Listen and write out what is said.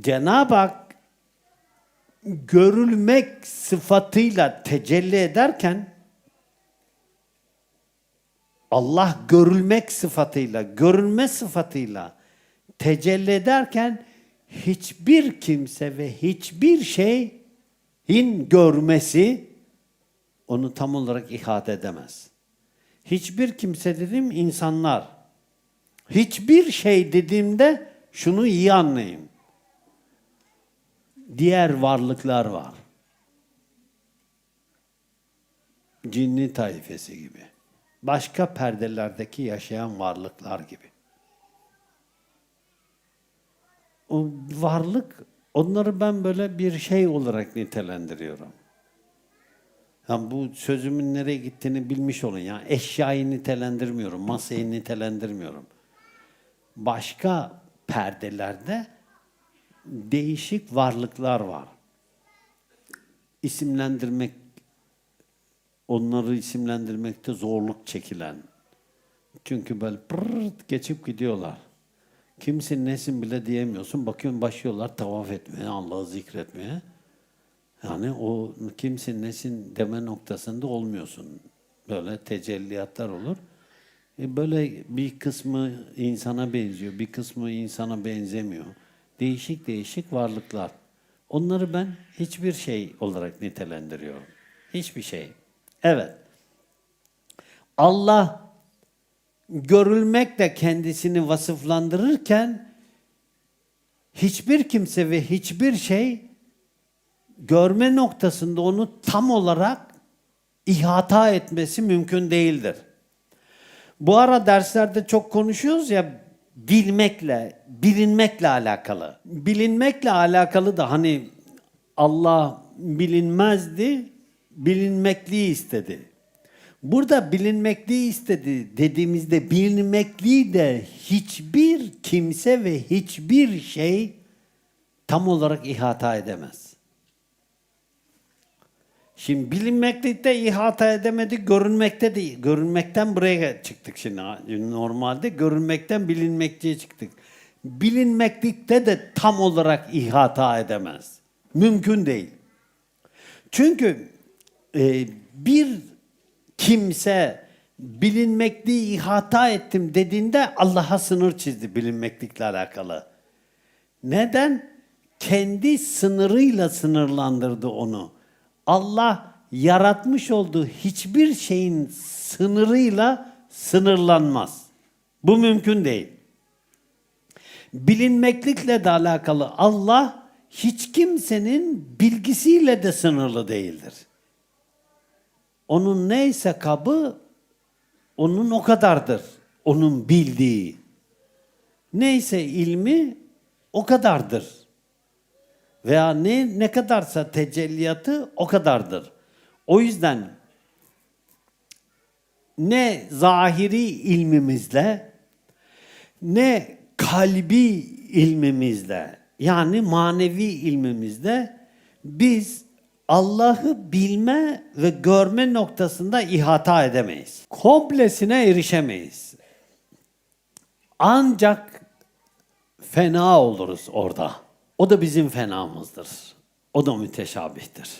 Cenab-ı Hak görülmek sıfatıyla tecelli ederken Allah görülmek sıfatıyla, görülme sıfatıyla tecelli ederken hiçbir kimse ve hiçbir şeyin görmesi onu tam olarak ihate edemez. Hiçbir kimse dedim insanlar. Hiçbir şey dediğimde şunu iyi anlayın. Diğer varlıklar var. Cinni taifesi gibi. Başka perdelerdeki yaşayan varlıklar gibi. O varlık, onları ben böyle bir şey olarak nitelendiriyorum. Yani bu sözümün nereye gittiğini bilmiş olun. Yani eşyayı nitelendirmiyorum, masayı nitelendirmiyorum. Başka perdelerde değişik varlıklar var. İsimlendirmek, onları isimlendirmekte zorluk çekilen. Çünkü böyle pırrt geçip gidiyorlar. Kimsin nesin bile diyemiyorsun. Bakıyorsun başlıyorlar tavaf etmeye, Allah'ı zikretmeye. Yani o kimsin nesin deme noktasında olmuyorsun. Böyle tecelliyatlar olur. E böyle bir kısmı insana benziyor, bir kısmı insana benzemiyor. Değişik değişik varlıklar. Onları ben hiçbir şey olarak nitelendiriyorum. Hiçbir şey. Evet. Allah görülmekle kendisini vasıflandırırken hiçbir kimse ve hiçbir şey görme noktasında onu tam olarak ihata etmesi mümkün değildir. Bu ara derslerde çok konuşuyoruz ya bilmekle, bilinmekle alakalı. Bilinmekle alakalı da hani Allah bilinmezdi, bilinmekliği istedi. Burada bilinmekliği istedi dediğimizde bilinmekliği de hiçbir kimse ve hiçbir şey tam olarak ihata edemez. Şimdi bilinmeklikte ihata edemedik, görünmekte de görünmekten buraya çıktık şimdi. Normalde görünmekten bilinmekliğe çıktık. Bilinmeklikte de tam olarak ihata edemez. Mümkün değil. Çünkü e, bir kimse bilinmekliği ihata ettim dediğinde Allah'a sınır çizdi bilinmeklikle alakalı. Neden? Kendi sınırıyla sınırlandırdı onu. Allah yaratmış olduğu hiçbir şeyin sınırıyla sınırlanmaz. Bu mümkün değil. Bilinmeklikle de alakalı Allah hiç kimsenin bilgisiyle de sınırlı değildir. Onun neyse kabı onun o kadardır. Onun bildiği. Neyse ilmi o kadardır. Veya ne ne kadarsa tecelliyatı o kadardır. O yüzden ne zahiri ilmimizle ne kalbi ilmimizle yani manevi ilmimizle biz Allah'ı bilme ve görme noktasında ihata edemeyiz. Komplesine erişemeyiz. Ancak fena oluruz orada. O da bizim fenamızdır. O da müteşabihtir.